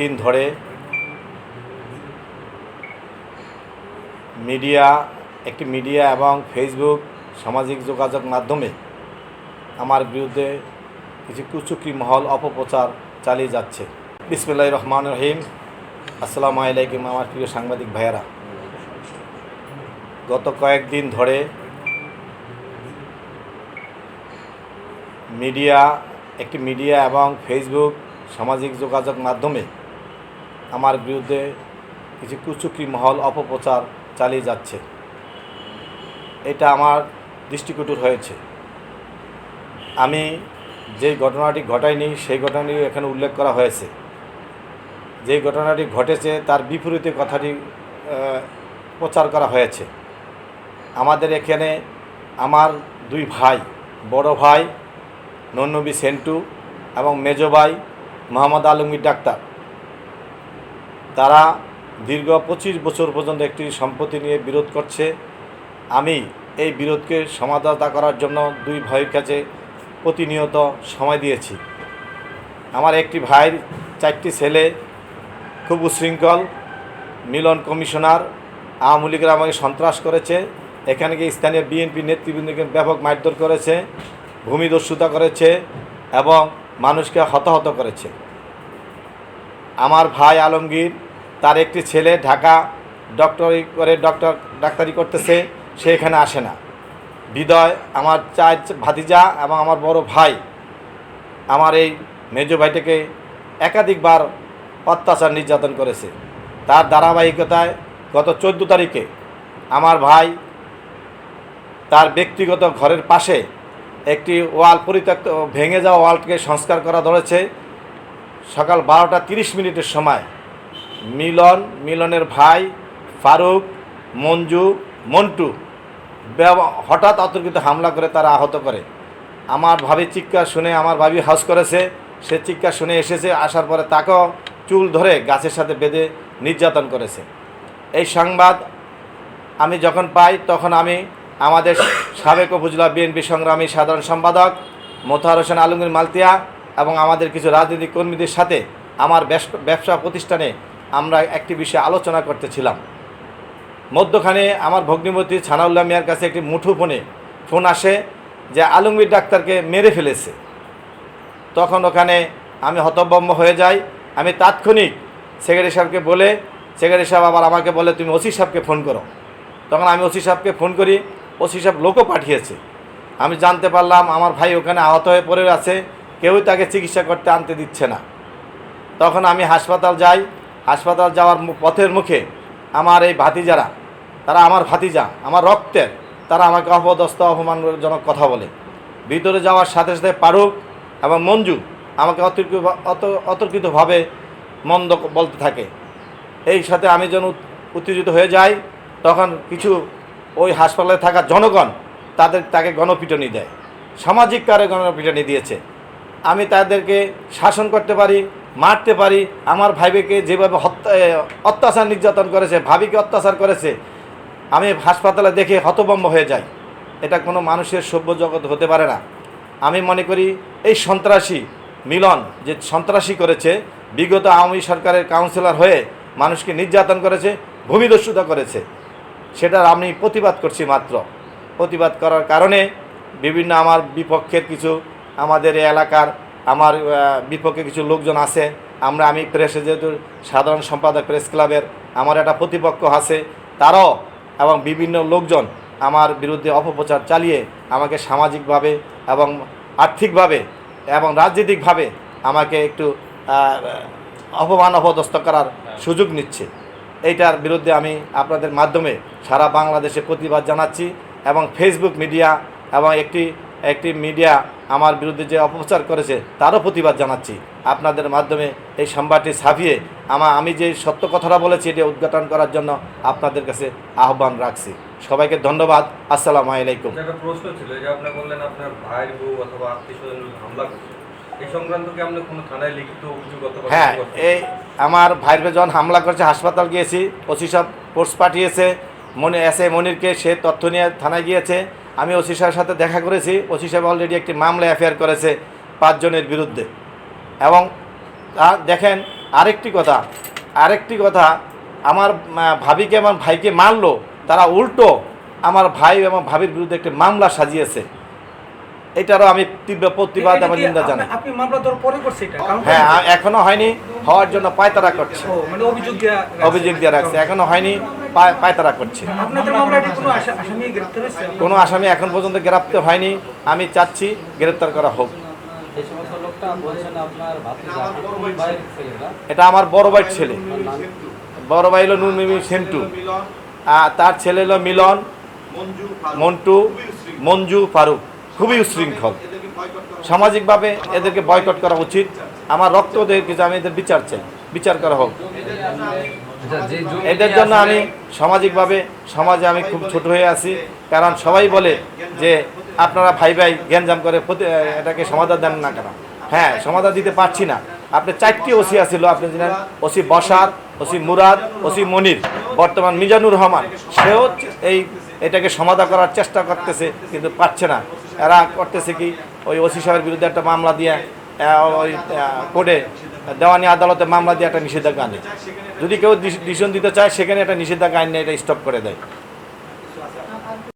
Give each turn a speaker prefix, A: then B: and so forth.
A: দিন ধরে মিডিয়া, একটি মিডিয়া এবং ফেসবুক সামাজিক যোগাযোগ মাধ্যমে আমার বিরুদ্ধে কিছু কুচুকরি মহল অপপ্রচার চালিয়ে যাচ্ছে। বিসমুল্লাহ রহমান রহিম। আসসালামু আলাইকুম আমার প্রিয় সাংবাদিক ভাইয়েরা। গত কয়েকদিন ধরে মিডিয়া, একটি মিডিয়া এবং ফেসবুক সামাজিক যোগাযোগ মাধ্যমে আমার বিরুদ্ধে কিছু কুচুকি মহল অপপ্রচার চালিয়ে যাচ্ছে। এটা আমার দৃষ্টিকটুর হয়েছে। আমি যেই ঘটনাটি ঘটাইনি, সেই ঘটনাটি এখানে উল্লেখ করা হয়েছে। যেই ঘটনাটি ঘটেছে, তার বিপরীতে কথাটি প্রচার করা হয়েছে। আমাদের এখানে আমার দুই ভাই, বড় ভাই নন্নবী সেন্টু এবং মেজো ভাই মোহাম্মদ আলমগীর ডাক্তার। তারা দীর্ঘ পঁচিশ বছর পর্যন্ত একটি সম্পত্তি নিয়ে বিরোধ করছে। আমি এই বিরোধকে সমাধান করার জন্য দুই ভাইয়ের কাছে প্রতিনিয়ত সময় দিয়েছি। আমার একটি ভাইয়ের চারটি ছেলে, খুব উশৃঙ্খল, মিলন কমিশনার, আওয়ামী লীগের আমাকে সন্ত্রাস করেছে, এখানে গিয়ে স্থানীয় বিএনপি নেতৃবৃন্দকে ব্যাপক মারধর করেছে, ভূমিদস্যুতা করেছে এবং মানুষকে হতাহত করেছে। আমার ভাই আলমগীর, তার একটি ছেলে ঢাকা ডক্টরি করে ডক্টর ডাক্তারি করতেছে, সে এখানে আসে না। বিদয়, আমার চার ভাতিজা এবং আমার বড় ভাই, আমার এই মেজো ভাইটাকে একাধিকবার অত্যাচার নির্যাতন করেছে। তার ধারাবাহিকতায় গত চোদ্দ তারিখে আমার ভাই তার ব্যক্তিগত ঘরের পাশে একটি ওয়াল পরিত্যক্ত, ভেঙে যাওয়া ওয়ালকে সংস্কার করা ধরেছে। সকাল বারোটা তিরিশ মিনিটের সময়। মিলন, মিলনের ভাই, ফারুক, মঞ্জু, মন্টু হঠাৎ অতর্কিত হামলা করে তারা আহত করে। আমার ভাবি চিৎকার শুনে, আমার ভাবি হাউস করেছে, সে চিৎকার শুনে এসেছে, আসার পরে তাকেও চুল ধরে গাছের সাথে বেঁধে নির্যাতন করেছে। এই সংবাদ আমি যখন পাই, তখন আমি আমাদের সাবেক উপজেলা বিএনপি সংগ্রামী সাধারণ সম্পাদক মোতাহার হোসেন আলমগীর মালতিয়া এবং আমাদের কিছু রাজনৈতিক কর্মীদের সাথে আমার ব্যবসা প্রতিষ্ঠানে আমরা একটি বিষয়ে আলোচনা করতেছিলাম। মধ্যখানে আমার ভগ্নিপতি ছানাউল্লাহ মিয়ার কাছে একটি মুঠো ফোনে ফোন আসে যে আলমগীর ডাক্তারকে মেরে ফেলেছে। তখন ওখানে আমি হতভম্ব হয়ে যাই। আমি তাৎক্ষণিক সেক্রেটারি সাহেবকে বলে, সেক্রেটারি সাহেব আবার আমাকে বলে, তুমি ওসি সাহেবকে ফোন করো। তখন আমি ওসি সাহেবকে ফোন করি, ওসি সাহেব লোকও পাঠিয়েছে। আমি জানতে পারলাম আমার ভাই ওখানে আহত হয়ে পড়ে আছে। কেউই তাকে চিকিৎসা করতে আনতে দিচ্ছে না। তখন আমি হাসপাতাল যাই, হাসপাতাল যাওয়ার পথের মুখে আমার এই ভাতিজারা, তারা আমার ভাতিজা, আমার রক্তের, তারা আমাকে অপদস্থ, অপমানজনক কথা বলে। ভিতরে যাওয়ার সাথে সাথে পারুক এবং মঞ্জু আমাকে অতর্কিত অত অতর্কিতভাবে মন্দ বলতে থাকে। এই সাথে আমি যেন উত- উত্তেজিত হয়ে যাই, তখন কিছু ওই হাসপাতালে থাকা জনগণ তাদের তাকে গণপিটনি দেয়। সামাজিক কারে গণপিটনি দিয়েছে। আমি তাদেরকে শাসন করতে পারি, মারতে পারি। আমার ভাইকে যেভাবে হত্যা অত্যাচার নির্যাতন করেছে, ভাবিকে অত্যাচার করেছে, আমি হাসপাতালে দেখে হতভম্ব হয়ে যাই। এটা কোনো মানুষের সভ্য জগৎ হতে পারে না। আমি মনে করি এই সন্ত্রাসী মিলন যে সন্ত্রাসী করেছে, বিগত আওয়ামী সরকারের কাউন্সিলর হয়ে মানুষকে নির্যাতন করেছে ভূমিদস্যুতা করেছে, সেটার আমি প্রতিবাদ করছি মাত্র। প্রতিবাদ করার কারণে বিভিন্ন আমার বিপক্ষের কিছু আমাদের এলাকার আমার বিপক্ষে কিছু লোকজন আছে। আমরা, আমি প্রেসে যেহেতু সাধারণ সম্পাদক প্রেস ক্লাবের আমার একটা প্রতিপক্ষ আছে, তারাও এবং বিভিন্ন লোকজন আমার বিরুদ্ধে অপপ্রচার চালিয়ে আমাকে সামাজিকভাবে এবং আর্থিকভাবে এবং রাজনৈতিকভাবে আমাকে একটু অপমান, অপদস্থ করার সুযোগ নিচ্ছে। এইটার বিরুদ্ধে আমি আপনাদের মাধ্যমে সারা বাংলাদেশে প্রতিবাদ জানাচ্ছি এবং ফেসবুক মিডিয়া এবং একটি একটি মিডিয়া আমার বিরুদ্ধে যে অপপ্রচার করেছে তারও প্রতিবাদ জানাচ্ছি। আপনাদের মাধ্যমে এই সংবাদটি ছাপিয়ে আমা আমি যে সত্য কথাটা বলেছি এটি উদ্ঘাটন করার জন্য আপনাদের কাছে আহ্বান রাখছি। সবাইকে ধন্যবাদ। আসসালামু আলাইকুম।
B: একটা প্রশ্ন ছিল যে আপনি বললেন আপনার বউ অথবা আত্মীয় হামলা
A: হ্যাঁ এই আমার ভাইয়ের যখন হামলা করেছে হাসপাতাল গিয়েছি ওসি সব ফোর্স পাঠিয়েছে। মনে এস এ মনিরকে সে তথ্য নিয়ে থানায় গিয়েছে। আমি ওসি সাহেবের সাথে দেখা করেছি। ওসি সাহেব অলরেডি একটি মামলা এফআইআর করেছে পাঁচজনের বিরুদ্ধে। এবং দেখেন আরেকটি কথা আরেকটি কথা আমার ভাবিকে আমার ভাইকে মারলো তারা উল্টো আমার ভাই এবং ভাবির বিরুদ্ধে একটি মামলা সাজিয়েছে। এটারও আমি তীব্র প্রতিবাদ এবং
C: কি
A: নিন্দা জানাই।
C: আপনি- আপনি মামলা দেওয়ার পরে করছে এটা?
A: হ্যাঁ এখনও হয়নি হওয়ার জন্য পায়তারা করছে।
C: মানে অভিযোগ দেয়া রাখছে।
A: অভিযোগ দিয়ে রাখছে এখনও হয়নি। পায়তারা করছে।
C: আপনাদের কোনো আসামি
A: এখন পর্যন্ত গ্রেপ্তার হয়নি। আমি চাচ্ছি গ্রেপ্তার করা হোক। এটা আমার বড় ভাইয়ের ছেলে। বড় ভাই হলো নুন মিমি সেন্টু। আর তার ছেলে হলো মিলন মন্টু মঞ্জু ফারুক। খুবই উশৃঙ্খল। সামাজিকভাবে এদেরকে বয়কট করা উচিত। আমার রক্ত ওদের কিছু আমি এদের বিচার চাই। বিচার করা হোক। এদের জন্য আমি সামাজিকভাবে সমাজে আমি খুব ছোট হয়ে আছি। কারণ সবাই বলে যে আপনারা ভাই ভাই গ্যাঞ্জাম করে এটাকে সমাধান দেন না কেন? হ্যাঁ সমাধান দিতে পারছি না। আপনি চারটি ওসি আছিল আপনি জানেন ওসি বসার ওসি মুরাদ ওসি মনির বর্তমান মিজানুর রহমান। সেও এই এটাকে সমাধান করার চেষ্টা করতেছে কিন্তু পারছে না। এরা করতেছে কি ওই ওসি সাহেবের বিরুদ্ধে একটা মামলা দিয়ে ওই দেওয়ানি আদালতে মামলা দিয়ে একটা নিষেধাজ্ঞা আনে। যদি কেউ ডিসিশন দিতে চায়, সেখানে একটা নিষেধাজ্ঞা নিয়ে এটা স্টপ করে দেয়।